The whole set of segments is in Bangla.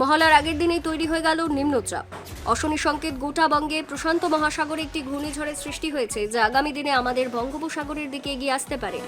মহলার আগের দিনেই তৈরি হয়ে গেল নিম্নচাপ। অশনি সংকেত গোটা বঙ্গে প্রশান্ত মহাসাগরে একটি ঘূর্ণিঝড়ের সৃষ্টি হয়েছে, যা আগামী দিনে আমাদের বঙ্গোপসাগরের দিকে এগিয়ে আসতে পারে।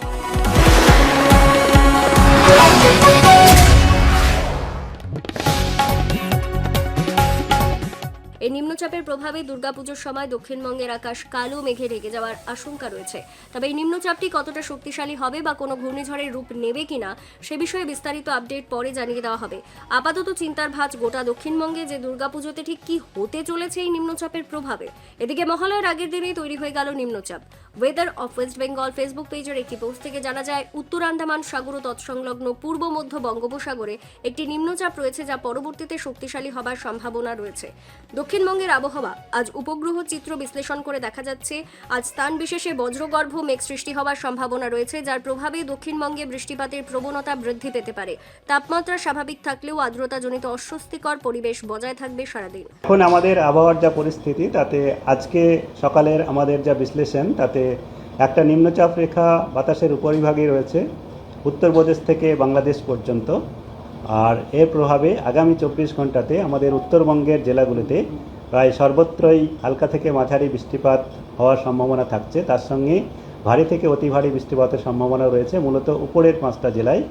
নিম্নচাপের প্রভাবে দুর্গাপুজোর সময় দক্ষিণবঙ্গের আকাশ কালো, মেঘে ঢেকে যাওয়ার আশঙ্কা রয়েছে। তবে এই নিম্নচাপটি কতটা শক্তিশালী হবে বা কোনো ঘূর্ণিঝড়ের রূপ নেবে কিনা, সে বিষয়ে বিস্তারিত আপডেট পরে জানিয়ে দেওয়া হবে। আপাতত চিন্তার ভাঁজ গোটা দক্ষিণবঙ্গে যে দুর্গাপুজোতে ঠিক কি হতে চলেছে এই নিম্নচাপের প্রভাবে, এদিকে মহালয়ার আগের দিনেই তৈরি হয়ে গেল নিম্নচাপ। Weather of West Bengal Facebook পেজের একটি পোস্ট থেকে জানা যায় উত্তর আন্দামান সাগর ও তৎসংলগ্ন পূর্ব মধ্য বঙ্গোপসাগরে একটি নিম্নচাপ রয়েছে যা পরবর্তীতে শক্তিশালী হবার সম্ভাবনা রয়েছে। দক্ষিণবঙ্গের আবহাওয়া। আজ উপগ্রহ চিত্র বিশ্লেষণ করে দেখা যাচ্ছে, আজ স্থান বিশেষে বজ্রগর্ভ মেঘ সৃষ্টি হওয়ার সম্ভাবনা রয়েছে, যার প্রভাবে দক্ষিণবঙ্গে বৃষ্টিপাতের প্রবণতা বৃদ্ধি পেতে পারে। তাপমাত্রা স্বাভাবিক থাকলেও আর্দ্রতাজনিত অস্বস্তিকর পরিবেশ বজায় থাকবে সারাদিন। এখন আমাদের আবহাওয়ার যা পরিস্থিতি, তাতে আজকে সকালের আমাদের যা বিশ্লেষণ, তাতে একটা নিম্নচাপ রেখা বাতাসের উপরিভাগে রয়েছে, উত্তরপ্রদেশ থেকে বাংলাদেশ পর্যন্ত। আর এর প্রভাবে আগামী চব্বিশ ঘন্টাতে আমাদের উত্তরবঙ্গের জেলাগুলিতে প্রায় সর্বত্রই হালকা থেকে মাঝারি বৃষ্টিপাত হওয়ার সম্ভাবনা থাকছে। তার সঙ্গে ভারী থেকে অতি ভারী বৃষ্টিপাতের সম্ভাবনা রয়েছে। মূলত উপরের পাঁচটা জেলায়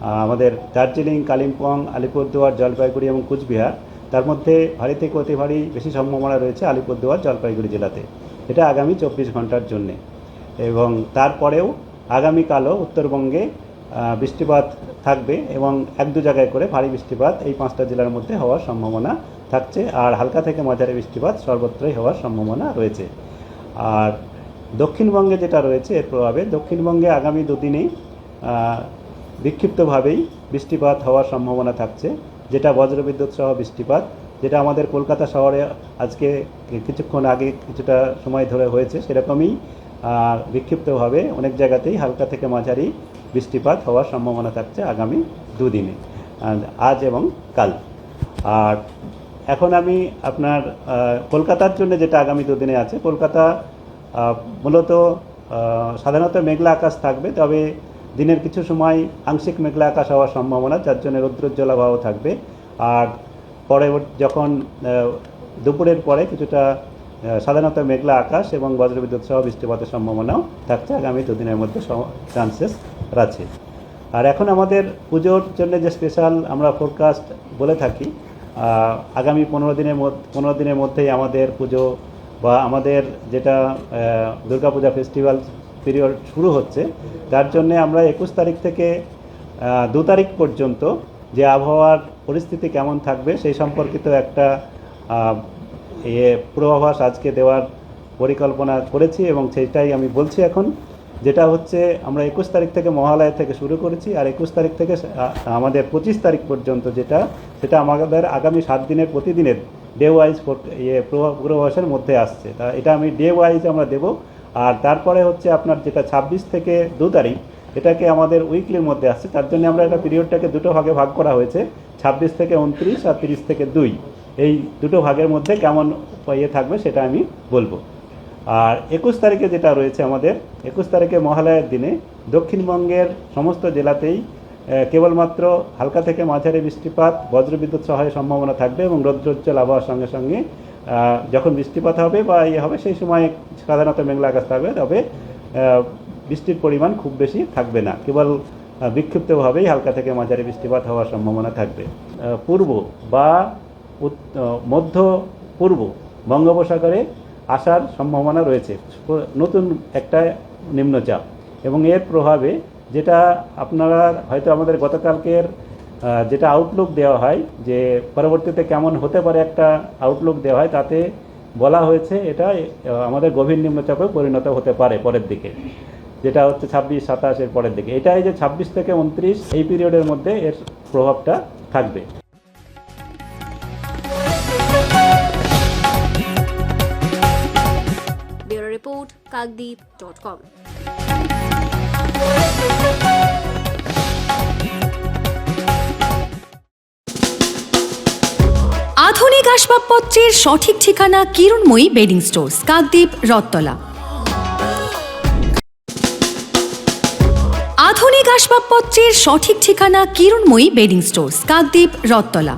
আমাদের দার্জিলিং, কালিম্পং, আলিপুরদুয়ার, জলপাইগুড়ি এবং কুচবিহার। তার মধ্যে ভারী থেকে অতি ভারী বেশি সম্ভাবনা রয়েছে আলিপুরদুয়ার, জলপাইগুড়ি জেলাতে। এটা আগামী চব্বিশ ঘণ্টার জন্যে। এবং তারপরেও আগামীকালও উত্তরবঙ্গে বৃষ্টিপাত থাকবে এবং এক দু জায়গায় করে ভারী বৃষ্টিপাত এই পাঁচটা জেলার মধ্যে হওয়ার সম্ভাবনা থাকছে আর হালকা থেকে মাঝারি বৃষ্টিপাত সর্বত্রই হওয়ার সম্ভাবনা রয়েছে। আর দক্ষিণবঙ্গে যেটা রয়েছে এর প্রভাবে দক্ষিণবঙ্গে আগামী দুদিনেই বিক্ষিপ্তভাবেই বৃষ্টিপাত হওয়ার সম্ভাবনা থাকছে, যেটা বজ্রবিদ্যুৎ সহ বৃষ্টিপাত, যেটা আমাদের কলকাতা শহরে আজকে কিছুক্ষণ আগে কিছুটা সময় ধরে হয়েছে সেরকমই বিক্ষিপ্তভাবে অনেক জায়গাতেই হালকা থেকে মাঝারি বৃষ্টিপাত হওয়ার সম্ভাবনা থাকছে আগামী দুদিনে আজ এবং কাল। আর এখন আমি আপনার কলকাতার জন্য যেটা আগামী দুদিনে আছে, কলকাতা মূলত সাধারণত মেঘলা আকাশ থাকবে, তবে দিনের কিছু সময় আংশিক মেঘলা আকাশ হওয়ার সম্ভাবনা, যার জন্য রৌদ্রোজ্জ্বল আবহাওয়া থাকবে। আর পরবর্তী যখন দুপুরের পরে কিছুটা সাধারণত মেঘলা আকাশ এবং বজ্রবিদ্যুৎ সহ বৃষ্টিপাতের সম্ভাবনাও থাকছে আগামী দুদিনের মধ্যে চান্সেস আছে। আর এখন আমাদের পুজোর জন্য যে স্পেশাল আমরা ফোরকাস্ট বলে থাকি আগামী পনেরো দিনের মধ্যে, পনেরো দিনের মধ্যেই আমাদের পুজো বা আমাদের যেটা দুর্গাপূজা ফেস্টিভ্যাল পিরিয়ড শুরু হচ্ছে, তার জন্য আমরা একুশ তারিখ থেকে দু তারিখ পর্যন্ত যে আবহাওয়ার পরিস্থিতি কেমন থাকবে সেই সম্পর্কিত একটা ইয়ে পূর্বাভাস আজকে দেওয়ার পরিকল্পনা করেছি এবং সেটাই আমি বলছি এখন। যেটা হচ্ছে, আমরা একুশ তারিখ থেকে মহালয়া থেকে শুরু করেছি আর একুশ তারিখ থেকে আমাদের পঁচিশ তারিখ পর্যন্ত যেটা, সেটা আমাদের আগামী সাত দিনের প্রতিদিনের ডে ওয়াইজ ইয়ে পূর্বাভাসের মধ্যে আসছে। তা এটা আমি ডে ওয়াইজ আমরা দেব। আর তারপরে হচ্ছে আপনার যেটা ছাব্বিশ থেকে দু তারিখ, এটাকে আমাদের উইকলির মধ্যে আসছে। তার জন্য আমরা এটা পিরিয়ডটাকে দুটো ভাগে ভাগ করা হয়েছে, ছাব্বিশ থেকে উনত্রিশ আর তিরিশ থেকে দুই। এই দুটো ভাগের মধ্যে কেমন ইয়ে থাকবে সেটা আমি বলব। আর একুশ তারিখে যেটা রয়েছে আমাদের, একুশ তারিখে মহালয়ার দিনে দক্ষিণবঙ্গের সমস্ত জেলাতেই কেবলমাত্র হালকা থেকে মাঝারি বৃষ্টিপাত, বজ্রবিদ্যুৎ সহায় সম্ভাবনা থাকবে এবং রৌদ্রোজ্জ্বল আবহাওয়ার সঙ্গে সঙ্গে যখন বৃষ্টিপাত হবে বা ইয়ে হবে, সেই সময় সাধারণত মেঘলা আকাশ থাকবে, তবে বৃষ্টির পরিমাণ খুব বেশি থাকবে না। কেবল বিক্ষিপ্তভাবেই হালকা থেকে মাঝারি বৃষ্টিপাত হওয়ার সম্ভাবনা থাকবে। পূর্ব বা মধ্য পূর্ব বঙ্গোপসাগরে আসার সম্ভাবনা রয়েছে। নতুন একটা নিম্নচাপ। এবং এর প্রভাবে যেটা আপনারা হয়তো আমাদের গতকালকের যেটা আউটলুক দেওয়া হয়, যে পরবর্তীতে কেমন হতে পারে একটা আউটলুক দেওয়া হয়, তাতে বলা হয়েছে এটা আমাদের গভীর নিম্নচাপে পরিণত হতে পারে পরের দিকে। যেটা হচ্ছে ছাব্বিশ সাতাশের পরের দিকে। এটাই যে ছাব্বিশ থেকে উনত্রিশ এই পিরিয়ডের মধ্যে এর প্রভাবটা থাকবে। রিপোর্ট কাকদ্বীপ ডট কম আধুনিক আসবাবপত্রের সঠিক ঠিকানা কিরণময়ী বেডিং স্টোর্স, কাকদ্বীপ রত্তলা আধুনিক আসবাবপত্রের সঠিক ঠিকানা কিরণময়ী বেডিং স্টোর্স, কাকদ্বীপ রত্তলা